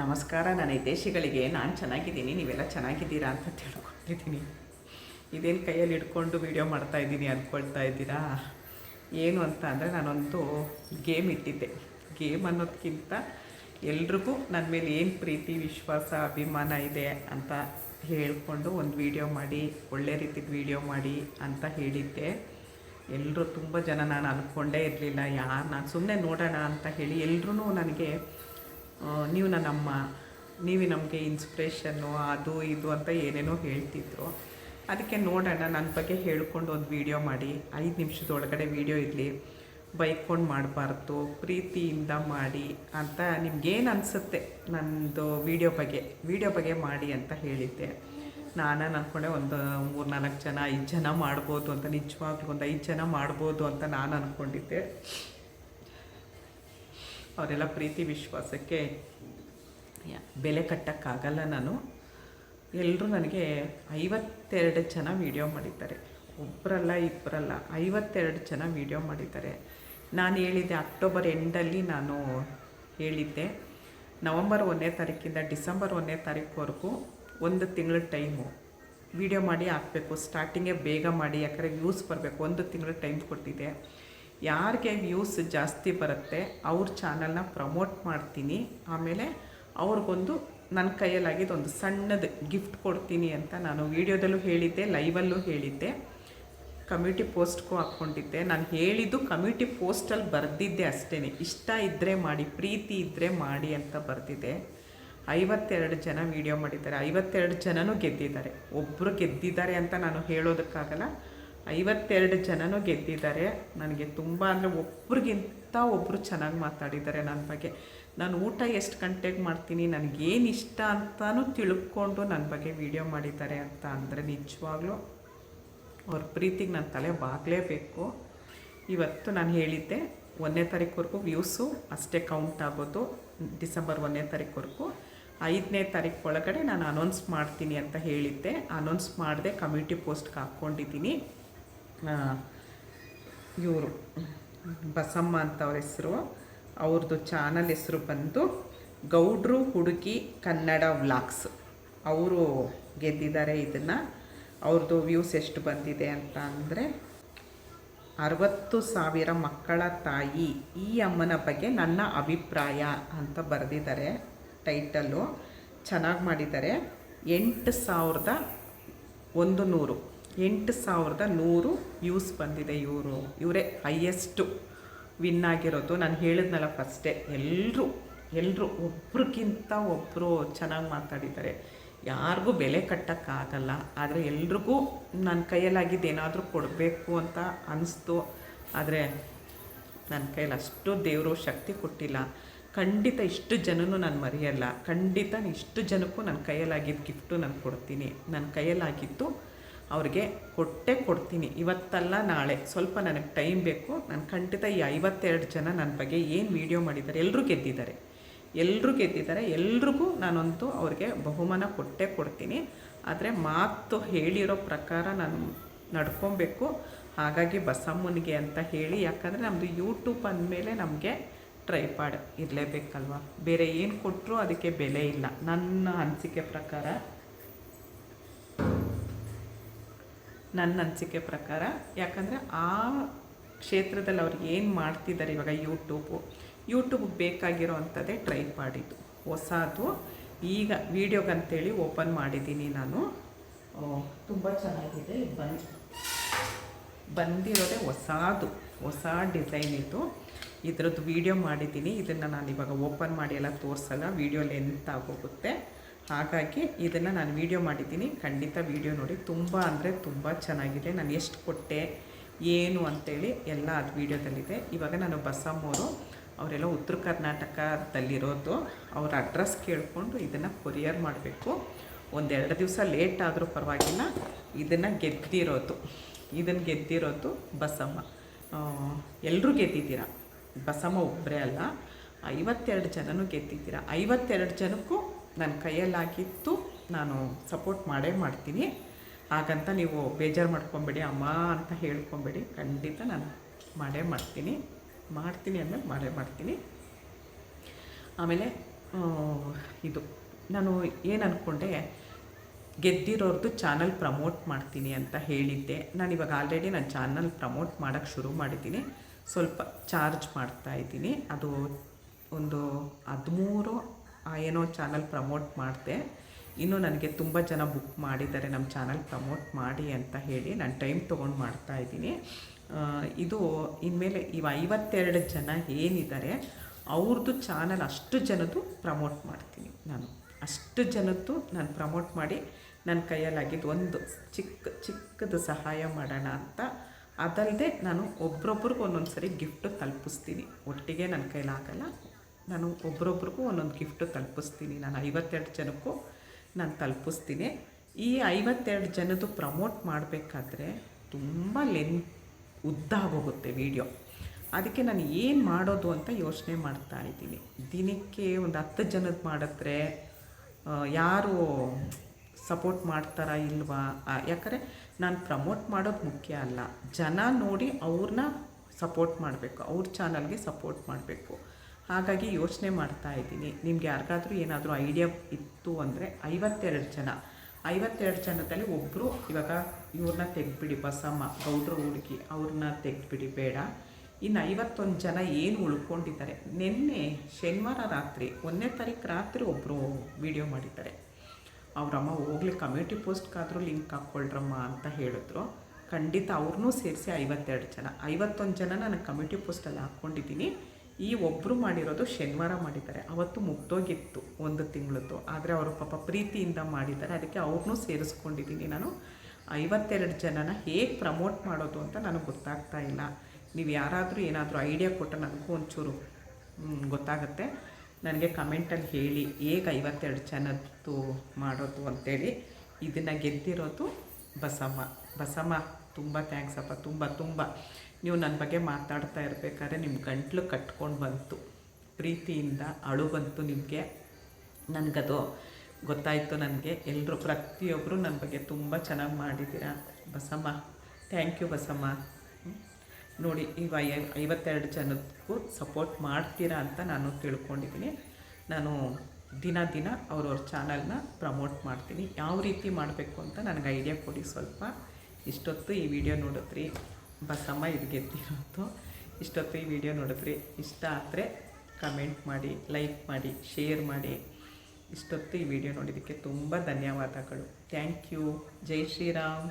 ನಮಸ್ಕಾರ, ನನ್ನ ಹಿತೇಶಿಗಳಿಗೆ ನಾನು ಚೆನ್ನಾಗಿದ್ದೀನಿ, ನೀವೆಲ್ಲ ಚೆನ್ನಾಗಿದ್ದೀರಾ ಅಂತ ತಿಳ್ಕೊಂಡಿದ್ದೀನಿ. ಇದೇನು ಕೈಯಲ್ಲಿ ಹಿಡ್ಕೊಂಡು ವೀಡಿಯೋ ಮಾಡ್ತಾ ಇದ್ದೀನಿ ಅಂದ್ಕೊಳ್ತಾ ಇದ್ದೀರಾ? ಏನು ಅಂತ ಅಂದರೆ ನಾನೊಂದು ಗೇಮ್ ಇಟ್ಟಿದ್ದೆ. ಗೇಮ್ ಅನ್ನೋದಕ್ಕಿಂತ ಎಲ್ರಿಗೂ ನನ್ನ ಮೇಲೆ ಏನು ಪ್ರೀತಿ, ವಿಶ್ವಾಸ, ಅಭಿಮಾನ ಇದೆ ಅಂತ ಹೇಳಿಕೊಂಡು ಒಂದು ವೀಡಿಯೋ ಮಾಡಿ, ಒಳ್ಳೆ ರೀತಿದು ವೀಡಿಯೋ ಮಾಡಿ ಅಂತ ಹೇಳಿದ್ದೆ. ಎಲ್ಲರೂ ತುಂಬ ಜನ ನಾನು ಅಂದ್ಕೊಂಡೇ ಇರಲಿಲ್ಲ. ಯಾರು ನಾನು ಸುಮ್ಮನೆ ನೋಡೋಣ ಅಂತ ಹೇಳಿ ಎಲ್ಲರೂ ನನಗೆ ನೀವು ನನ್ನಮ್ಮ ನೀವೇ ನಮಗೆ ಇನ್ಸ್ಪಿರೇಷನ್ನು ಅದು ಇದು ಅಂತ ಏನೇನೋ ಹೇಳ್ತಿದ್ರು. ಅದಕ್ಕೆ ನೋಡೋಣ ನನ್ನ ಬಗ್ಗೆ ಹೇಳ್ಕೊಂಡು ಒಂದು ವೀಡಿಯೋ ಮಾಡಿ. ಐದು ನಿಮಿಷದೊಳಗಡೆ ವೀಡಿಯೋ ಇರಲಿ. ಬೈಕೊಂಡು ಮಾಡಬಾರ್ದು, ಪ್ರೀತಿಯಿಂದ ಮಾಡಿ ಅಂತ ನಿಮ್ಗೇನು ಅನಿಸುತ್ತೆ ನನ್ನದು ವೀಡಿಯೋ ಬಗ್ಗೆ. ವೀಡಿಯೋ ಬಗ್ಗೆ ಮಾಡಿ ಅಂತ ಹೇಳಿದ್ದೆ. ನಾನು ಅಂದ್ಕೊಂಡೆ ಒಂದು ಮೂರು ನಾಲ್ಕು ಜನ, ಐದು ಜನ ಮಾಡ್ಬೋದು ಅಂತ, ನಿಜವಾಗ್ಲೂ ಒಂದು ಐದು ಜನ ಮಾಡ್ಬೋದು ಅಂತ ನಾನು ಅಂದ್ಕೊಂಡಿದ್ದೆ ಅವರೆಲ್ಲ ಪ್ರೀತಿ ವಿಶ್ವಾಸಕ್ಕೆ ಬೆಲೆ ಕಟ್ಟೋಕ್ಕಾಗಲ್ಲ ನಾನು. ಎಲ್ಲರೂ ನನಗೆ ಐವತ್ತೆರಡು ಜನ ವೀಡಿಯೋ ಮಾಡಿದ್ದಾರೆ. ಒಬ್ಬರಲ್ಲ ಇಬ್ಬರಲ್ಲ ಐವತ್ತೆರಡು ಜನ ವೀಡಿಯೋ ಮಾಡಿದ್ದಾರೆ. ನಾನು ಹೇಳಿದ್ದೆ ಅಕ್ಟೋಬರ್ ಎಂಡಲ್ಲಿ ನಾನು ಹೇಳಿದ್ದೆ. ನವಂಬರ್ ಒಂದನೇ ತಾರೀಕಿಂದ ಡಿಸೆಂಬರ್ ಒಂದನೇ ತಾರೀಕುವರೆಗೂ ಒಂದು ತಿಂಗಳ ಟೈಮು ವೀಡಿಯೋ ಮಾಡಿ ಹಾಕಬೇಕು. ಸ್ಟಾರ್ಟಿಂಗೇ ಬೇಗ ಮಾಡಿ ಯಾಕಂದರೆ ವ್ಯೂಸ್ ಬರಬೇಕು. ಒಂದು ತಿಂಗಳ ಟೈಮ್ ಕೊಟ್ಟಿದ್ದೆ ಯಾರಿಗೆ ವ್ಯೂಸ್ ಜಾಸ್ತಿ ಬರುತ್ತೆ, ಅವ್ರ ಚಾನಲ್ನ ಪ್ರಮೋಟ್ ಮಾಡ್ತೀನಿ. ಆಮೇಲೆ ಅವ್ರಿಗೊಂದು ನನ್ನ ಕೈಯಲ್ಲಾಗಿದ್ದು ಒಂದು ಸಣ್ಣದು ಗಿಫ್ಟ್ ಕೊಡ್ತೀನಿ ಅಂತ ನಾನು ವೀಡಿಯೋದಲ್ಲೂ ಹೇಳಿದ್ದೆ ಲೈವಲ್ಲೂ ಹೇಳಿದ್ದೆ. ಕಮ್ಯುನಿಟಿ ಪೋಸ್ಟ್ಗೂ ಹಾಕ್ಕೊಂಡಿದ್ದೆ. ನಾನು ಹೇಳಿದ್ದು ಕಮ್ಯುನಿಟಿ ಪೋಸ್ಟಲ್ಲಿ ಬರೆದಿದ್ದೆ ಅಷ್ಟೇ ಇಷ್ಟ ಇದ್ದರೆ ಮಾಡಿ, ಪ್ರೀತಿ ಇದ್ದರೆ ಮಾಡಿ ಅಂತ ಬರೆದಿದ್ದೆ. ಐವತ್ತೆರಡು ಜನ ವೀಡಿಯೋ ಮಾಡಿದ್ದಾರೆ. ಐವತ್ತೆರಡು ಜನನೂ ಗೆದ್ದಿದ್ದಾರೆ. ಒಬ್ಬರು ಗೆದ್ದಿದ್ದಾರೆ ಅಂತ ನಾನು ಹೇಳೋದಕ್ಕಾಗಲ್ಲ. ಐವತ್ತೆರಡು ಜನನೂ ಗೆದ್ದಿದ್ದಾರೆ. ನನಗೆ ತುಂಬ ಅಂದರೆ ಒಬ್ರಿಗಿಂತ ಒಬ್ಬರು ಚೆನ್ನಾಗಿ ಮಾತಾಡಿದ್ದಾರೆ ನನ್ನ ಬಗ್ಗೆ. ನಾನು ಊಟ ಎಷ್ಟು ಗಂಟೆಗೆ ಮಾಡ್ತೀನಿ, ನನಗೇನು ಇಷ್ಟ ಅಂತಲೂ ತಿಳ್ಕೊಂಡು ನನ್ನ ಬಗ್ಗೆ ವಿಡಿಯೋ ಮಾಡಿದ್ದಾರೆ ಅಂತ ಅಂದರೆ ನಿಜವಾಗ್ಲೂ ಅವ್ರ ಪ್ರೀತಿಗೆ ನನ್ನ ತಲೆ ಬಾಗಲೇಬೇಕು. ಇವತ್ತು ನಾನು ಹೇಳಿದ್ದೆ, ಒಂದನೇ ತಾರೀಕುವರೆಗೂ ವ್ಯೂಸು, ಅಷ್ಟೇ ಕೌಂಟ್ ಆಗೋದು, ಡಿಸೆಂಬರ್ ಒಂದನೇ ತಾರೀಕುವರೆಗೂ. ಐದನೇ ತಾರೀಕು ಒಳಗಡೆ ನಾನು ಅನೌನ್ಸ್ ಮಾಡ್ತೀನಿ ಅಂತ ಹೇಳಿದ್ದೆ. ಅನೌನ್ಸ್ ಮಾಡಿದೆ ಕಮ್ಯುನಿಟಿ ಪೋಸ್ಟ್ಗೆ ಹಾಕ್ಕೊಂಡಿದ್ದೀನಿ ಇವರು, ಬಸಮ್ಮ ಅಂತ ಅವ್ರ ಹೆಸರು. ಅವ್ರದ್ದು ಚಾನಲ್ ಹೆಸರು ಬಂದು ಗೌಡ್ರು ಹುಡುಗಿ ಕನ್ನಡ ವ್ಲಾಗ್ಸ್. ಅವರು ಗೆದ್ದಿದ್ದಾರೆ ಇದನ್ನು. ಅವ್ರದ್ದು ವ್ಯೂಸ್ ಎಷ್ಟು ಬಂದಿದೆ ಅಂತ ಅಂದರೆ, ಅರವತ್ತು ಸಾವಿರ ಮಕ್ಕಳ ತಾಯಿ ಈ ಅಮ್ಮನ ಬಗ್ಗೆ ನನ್ನ ಅಭಿಪ್ರಾಯ ಅಂತ ಬರೆದಿದ್ದಾರೆ ಟೈಟಲ್ಲು. ಚೆನ್ನಾಗಿ ಮಾಡಿದ್ದಾರೆ. ಎಂಟು ಸಾವಿರದ ಒಂದು ನೂರು ಎಂಟು ಸಾವಿರದ ನೂರು ವ್ಯೂಸ್ ಬಂದಿದೆ ಇವರು. ಇವರೇ ಹೈಯೆಸ್ಟು ವಿನ್ ಆಗಿರೋದು. ನಾನು ಹೇಳಿದ್ನಲ್ಲ ಫಸ್ಟೇ ಎಲ್ಲರೂ ಎಲ್ಲರೂ ಒಬ್ರಿಗಿಂತ ಒಬ್ಬರು ಚೆನ್ನಾಗಿ ಮಾತಾಡಿದ್ದಾರೆ. ಯಾರಿಗೂ ಬೆಲೆ ಕಟ್ಟೋಕ್ಕಾಗಲ್ಲ. ಆದರೆ ಎಲ್ರಿಗೂ ನನ್ನ ಕೈಯಲ್ಲಾಗಿದ್ದು ಏನಾದರೂ ಕೊಡಬೇಕು ಅಂತ ಅನಿಸ್ತು. ಆದರೆ ನನ್ನ ಕೈಯಲ್ಲಿ ಅಷ್ಟು ದೇವರು ಶಕ್ತಿ ಕೊಟ್ಟಿಲ್ಲ. ಖಂಡಿತ ಇಷ್ಟು ಜನನೂ ನಾನು ಮರೆಯಲ್ಲ. ಖಂಡಿತ ಇಷ್ಟು ಜನಕ್ಕೂ ನನ್ನ ಕೈಯಲ್ಲಾಗಿದ್ದು ಗಿಫ್ಟು ನಾನು ಕೊಡ್ತೀನಿ. ನನ್ನ ಕೈಯಲ್ಲಾಗಿದ್ದು ಅವ್ರಿಗೆ ಕೊಟ್ಟೇ ಕೊಡ್ತೀನಿ. ಇವತ್ತಲ್ಲ ನಾಳೆ. ಸ್ವಲ್ಪ ನನಗೆ ಟೈಮ್ ಬೇಕು. ನಾನು ಖಂಡಿತ ಈ ಐವತ್ತೆರಡು ಜನ ನನ್ನ ಬಗ್ಗೆ ಏನು ವೀಡಿಯೋ ಮಾಡಿದ್ದಾರೆ ಎಲ್ಲರೂ ಗೆದ್ದಿದ್ದಾರೆ. ಎಲ್ಲರೂ ಗೆದ್ದಿದ್ದಾರೆ. ಎಲ್ರಿಗೂ ನಾನಂತೂ ಅವ್ರಿಗೆ ಬಹುಮಾನ ಕೊಟ್ಟೇ ಕೊಡ್ತೀನಿ. ಆದರೆ ಮಾತು ಹೇಳಿರೋ ಪ್ರಕಾರ ನಾನು ನಡ್ಕೊಬೇಕು. ಹಾಗಾಗಿ ಬಸಮ್ಮನಿಗೆ ಅಂತ ಹೇಳಿ, ಯಾಕಂದರೆ ನಮ್ಮದು ಯೂಟ್ಯೂಬ್ ಅಂದಮೇಲೆ ನಮಗೆ ಟ್ರೈಪಾಡ್ ಇರಲೇಬೇಕಲ್ವ? ಬೇರೆ ಏನು ಕೊಟ್ಟರು ಅದಕ್ಕೆ ಬೆಲೆ ಇಲ್ಲ. ನನ್ನ ಅನಿಸಿಕೆ ಪ್ರಕಾರ. ನನ್ನ ಅನಿಸಿಕೆ ಪ್ರಕಾರ, ಯಾಕಂದರೆ ಆ ಕ್ಷೇತ್ರದಲ್ಲಿ ಅವ್ರು ಏನು ಮಾಡ್ತಿದ್ದಾರೆ ಇವಾಗ ಯೂಟ್ಯೂಬು ಯೂಟ್ಯೂಬ್ಗೆ ಬೇಕಾಗಿರೋ ಅಂಥದ್ದೇ ಟ್ರೈ ಮಾಡಿದ್ದು ಹೊಸದು. ಈಗ ವೀಡಿಯೋಗಂತೇಳಿ ಓಪನ್ ಮಾಡಿದ್ದೀನಿ ನಾನು. ತುಂಬ ಚೆನ್ನಾಗಿದೆ ಬಂದು, ಬಂದಿರೋದೇ ಹೊಸದು, ಹೊಸ ಡಿಸೈನ್ ಇದು. ಇದರದ್ದು ವೀಡಿಯೋ ಮಾಡಿದ್ದೀನಿ. ಇದನ್ನು ನಾನು ಇವಾಗ ಓಪನ್ ಮಾಡಿ ಎಲ್ಲ ತೋರಿಸಲ್ಲ ವೀಡಿಯೋ ಲೆಂತ್ ಆಗೋಗುತ್ತೆ. ಹಾಗಾಗಿ ಇದನ್ನು ನಾನು ವೀಡಿಯೋ ಮಾಡಿದ್ದೀನಿ. ಖಂಡಿತ ವೀಡಿಯೋ ನೋಡಿ. ತುಂಬ ಅಂದರೆ ತುಂಬ ಚೆನ್ನಾಗಿದೆ. ನಾನು ಎಷ್ಟು ಕೊಟ್ಟೆ, ಏನು ಅಂತೇಳಿ ಎಲ್ಲ ಅದು ವೀಡಿಯೋದಲ್ಲಿದೆ ಇವಾಗ ನಾನು ಬಸಮ್ಮವರು ಅವರೆಲ್ಲ ಉತ್ತರ ಕರ್ನಾಟಕದಲ್ಲಿರೋದು. ಅವ್ರ ಅಡ್ರೆಸ್ ಕೇಳಿಕೊಂಡು ಇದನ್ನು ಕೊರಿಯರ್ ಮಾಡಬೇಕು. ಒಂದೆರಡು ದಿವಸ ಲೇಟ್ ಆದರೂ ಪರವಾಗಿಲ್ಲ. ಇದನ್ನು ಗೆದ್ದಿರೋದು. ಇದನ್ನು ಗೆದ್ದಿರೋದು ಬಸಮ್ಮ. ಎಲ್ಲರೂ ಗೆದ್ದಿದ್ದೀರಾ? ಬಸಮ್ಮ ಒಬ್ಬರೇ ಅಲ್ಲ. ಐವತ್ತೆರಡು ಜನನೂ ಗೆದ್ದಿದ್ದೀರಾ? ಐವತ್ತೆರಡು ಜನಕ್ಕೂ ನನ್ನ ಕೈಯಲ್ಲಾಗಿತ್ತು, ನಾನು ಸಪೋರ್ಟ್ ಮಾಡೇ ಮಾಡ್ತೀನಿ. ಹಾಗಂತ ನೀವು ಬೇಜಾರು ಮಾಡ್ಕೊಬೇಡಿ, ಅಮ್ಮ ಅಂತ ಹೇಳ್ಕೊಬೇಡಿ. ಖಂಡಿತ ನಾನು ಮಾಡೇ ಮಾಡ್ತೀನಿ. ಮಾಡ್ತೀನಿ ಅಂದಮೇಲೆ ಮಾಡೇ ಮಾಡ್ತೀನಿ. ಆಮೇಲೆ ಇದು, ನಾನು ಏನು ಅಂದ್ಕೊಂಡೆ ಗೆದ್ದಿರೋರ್ದು ಚಾನಲ್ ಪ್ರಮೋಟ್ ಮಾಡ್ತೀನಿ ಅಂತ ಹೇಳಿದ್ದೆ. ನಾನು ಇವಾಗ ಆಲ್ರೆಡಿ ನಾನು ಚಾನಲ್ ಪ್ರಮೋಟ್ ಮಾಡೋಕ್ಕೆ ಶುರು ಮಾಡಿದ್ದೀನಿ. ಸ್ವಲ್ಪ ಚಾರ್ಜ್ ಮಾಡ್ತಾ ಇದ್ದೀನಿ. ಅದು ಒಂದು ಹದಿಮೂರು ಏನೋ ಚಾನಲ್ ಪ್ರಮೋಟ್ ಮಾಡಿದೆ. ಇನ್ನೂ ನನಗೆ ತುಂಬ ಜನ ಬುಕ್ ಮಾಡಿದ್ದಾರೆ ನಮ್ಮ ಚಾನಲ್ ಪ್ರಮೋಟ್ ಮಾಡಿ ಅಂತ ಹೇಳಿ ನಾನು ಟೈಮ್ ತೊಗೊಂಡು ಮಾಡ್ತಾ ಇದ್ದೀನಿ. ಇದು ಇನ್ಮೇಲೆ ಇವ ಐವತ್ತೆರಡು ಜನ ಏನಿದ್ದಾರೆ ಅವ್ರದ್ದು ಚಾನಲ್ ಅಷ್ಟು ಜನದ್ದು ಪ್ರಮೋಟ್ ಮಾಡ್ತೀನಿ ನಾನು. ಅಷ್ಟು ಜನದ್ದು ನಾನು ಪ್ರಮೋಟ್ ಮಾಡಿ ನನ್ನ ಕೈಯಲ್ಲಾಗಿದ್ದು ಒಂದು ಚಿಕ್ಕ, ಚಿಕ್ಕದು ಸಹಾಯ ಮಾಡೋಣ ಅಂತ. ಅದಲ್ಲದೆ ನಾನು ಒಬ್ರೊಬ್ರಿಗೂ ಒಂದೊಂದು ಸರಿ ಗಿಫ್ಟು ತಲುಪಿಸ್ತೀನಿ. ಒಟ್ಟಿಗೆ ನನ್ನ ಕೈಲಾಗಲ್ಲ ನಾನು ಒಬ್ರೊಬ್ರಿಗೂ ಒಂದೊಂದು ಗಿಫ್ಟು ತಲುಪಿಸ್ತೀನಿ. ನಾನು ಐವತ್ತೆರಡು ಜನಕ್ಕೂ ನಾನು ತಲುಪಿಸ್ತೀನಿ. ಈ ಐವತ್ತೆರಡು ಜನದ್ದು ಪ್ರಮೋಟ್ ಮಾಡಬೇಕಾದ್ರೆ ತುಂಬ ಲೆನ್ ಉದ್ದ ಆಗೋಗುತ್ತೆ ವಿಡಿಯೋ ಅದಕ್ಕೆ ನಾನು ಏನು ಮಾಡೋದು ಅಂತ ಯೋಚನೆ ಮಾಡ್ತಾ ಇದ್ದೀನಿ. ದಿನಕ್ಕೆ ಒಂದು ಹತ್ತು ಜನದ ಮಾಡಿದ್ರೆ ಯಾರು ಸಪೋರ್ಟ್ ಮಾಡ್ತಾರಾ ಇಲ್ವಾ? ಯಾಕಂದರೆ ನಾನು ಪ್ರಮೋಟ್ ಮಾಡೋದು ಮುಖ್ಯ ಅಲ್ಲ. ಜನ ನೋಡಿ ಅವ್ರನ್ನ ಸಪೋರ್ಟ್ ಮಾಡಬೇಕು. ಅವ್ರ ಚಾನಲ್ಗೆ ಸಪೋರ್ಟ್ ಮಾಡಬೇಕು. ಹಾಗಾಗಿ ಯೋಚನೆ ಮಾಡ್ತಾ ಇದ್ದೀನಿ. ನಿಮ್ಗೆ ಯಾರಿಗಾದ್ರೂ ಏನಾದರೂ ಐಡಿಯಾ ಇತ್ತು ಅಂದರೆ ಐವತ್ತೆರಡು ಜನ. ಐವತ್ತೆರಡು ಜನದಲ್ಲಿ ಒಬ್ಬರು ಇವಾಗ ಇವ್ರನ್ನ ತೆಗ್ದುಬಿಡಿ ಬಸಮ್ಮ, ಗೌಡ್ರ ಹುಡುಗಿ ಅವ್ರನ್ನ ತೆಗ್ದುಬಿಡಿ ಬೇಡ. ಇನ್ನು ಐವತ್ತೊಂದು ಜನ ಏನು ಉಳ್ಕೊಂಡಿದ್ದಾರೆ? ನಿನ್ನೆ ಶನಿವಾರ ರಾತ್ರಿ, ಒಂದನೇ ತಾರೀಕು ರಾತ್ರಿ ಒಬ್ಬರು ವಿಡಿಯೋ ಮಾಡಿದ್ದಾರೆ. ಅವರಮ್ಮ ಹೋಗ್ಲಿ ಕಮ್ಯುನಿಟಿ ಪೋಸ್ಟ್ಗಾದರೂ ಲಿಂಕ್ ಹಾಕ್ಕೊಳ್ರಮ್ಮ ಅಂತ ಹೇಳಿದ್ರು. ಖಂಡಿತ ಅವ್ರನ್ನೂ ಸೇರಿಸಿ ಐವತ್ತೆರಡು ಜನ. ಐವತ್ತೊಂದು ಜನ ನಾನು ಕಮ್ಯುನಿಟಿ ಪೋಸ್ಟಲ್ಲಿ ಹಾಕ್ಕೊಂಡಿದ್ದೀನಿ. ಈ ಒಬ್ಬರು ಮಾಡಿರೋದು ಶನಿವಾರ ಮಾಡಿದ್ದಾರೆ. ಅವತ್ತು ಮುಗ್ದೋಗಿತ್ತು ಒಂದು ತಿಂಗಳದ್ದು. ಆದರೆ ಅವರು ಪಾಪ ಪ್ರೀತಿಯಿಂದ ಮಾಡಿದ್ದಾರೆ. ಅದಕ್ಕೆ ಅವ್ರನ್ನೂ ಸೇರಿಸ್ಕೊಂಡಿದ್ದೀನಿ ನಾನು. ಐವತ್ತೆರಡು ಜನನ ಹೇಗೆ ಪ್ರಮೋಟ್ ಮಾಡೋದು ಅಂತ ನನಗೆ ಗೊತ್ತಾಗ್ತಾ ಇಲ್ಲ. ನೀವು ಯಾರಾದರೂ ಏನಾದರೂ ಐಡಿಯಾ ಕೊಟ್ಟರೆ ನನಗೂ ಒಂಚೂರು ಗೊತ್ತಾಗುತ್ತೆ. ನನಗೆ ಕಮೆಂಟಲ್ಲಿ ಹೇಳಿ. ಹೇಗೆ ಐವತ್ತೆರಡು ಜನದ್ದು ಮಾಡೋದು ಅಂತೇಳಿ. ಇದನ್ನು ಗೆದ್ದಿರೋದು ಬಸಮ್ಮ. ಬಸಮ್ಮ ತುಂಬ ಥ್ಯಾಂಕ್ಸ್ ಅಪ್ಪ, ತುಂಬ ತುಂಬ. ನೀವು ನನ್ನ ಬಗ್ಗೆ ಮಾತಾಡ್ತಾ ಇರಬೇಕಾದ್ರೆ ನಿಮ್ಮ ಗಂಟ್ಲು ಕಟ್ಕೊಂಡು ಬಂತು. ಪ್ರೀತಿಯಿಂದ ಅಳು ಬಂತು ನಿಮಗೆ. ನನಗದು ಗೊತ್ತಾಯಿತು ನನಗೆ. ಎಲ್ಲರೂ ಪ್ರತಿಯೊಬ್ಬರು ನನ್ನ ಬಗ್ಗೆ ತುಂಬ ಚೆನ್ನಾಗಿ ಮಾಡಿದ್ದೀರಾ ಬಸಮ್ಮ ಥ್ಯಾಂಕ್ ಯು ಬಸಮ್ಮ. ನೋಡಿ, ಈ ಐ- ಐವತ್ತೆರಡು ಜನಕ್ಕೂ ಸಪೋರ್ಟ್ ಮಾಡ್ತೀರಾ ಅಂತ ನಾನು ತಿಳ್ಕೊಂಡಿದ್ದೀನಿ. ನಾನು ದಿನ ದಿನ ಅವ್ರವ್ರ ಚಾನಲ್ನ ಪ್ರಮೋಟ್ ಮಾಡ್ತೀನಿ. ಯಾವ ರೀತಿ ಮಾಡಬೇಕು ಅಂತ ನನಗೆ ಐಡಿಯಾ ಕೊಡಿ ಸ್ವಲ್ಪ. ಇಷ್ಟೊತ್ತು ಈ ವಿಡಿಯೋ ನೋಡಿದ್ರಿ ಬಸಮ್ಮ ಇದು ಗೆದ್ದಿರೋದು ಇಷ್ಟೊತ್ತು ಈ ವಿಡಿಯೋ ನೋಡಿದ್ರಿ ಇಷ್ಟ ಆದರೆ ಕಮೆಂಟ್ ಮಾಡಿ ಲೈಕ್ ಮಾಡಿ ಶೇರ್ ಮಾಡಿ. ಇಷ್ಟೊತ್ತು ಈ ವಿಡಿಯೋ ನೋಡಿದ್ದಕ್ಕೆ ತುಂಬ ಧನ್ಯವಾದಗಳು. ಥ್ಯಾಂಕ್ ಯು ಜೈ ಶ್ರೀರಾಮ್.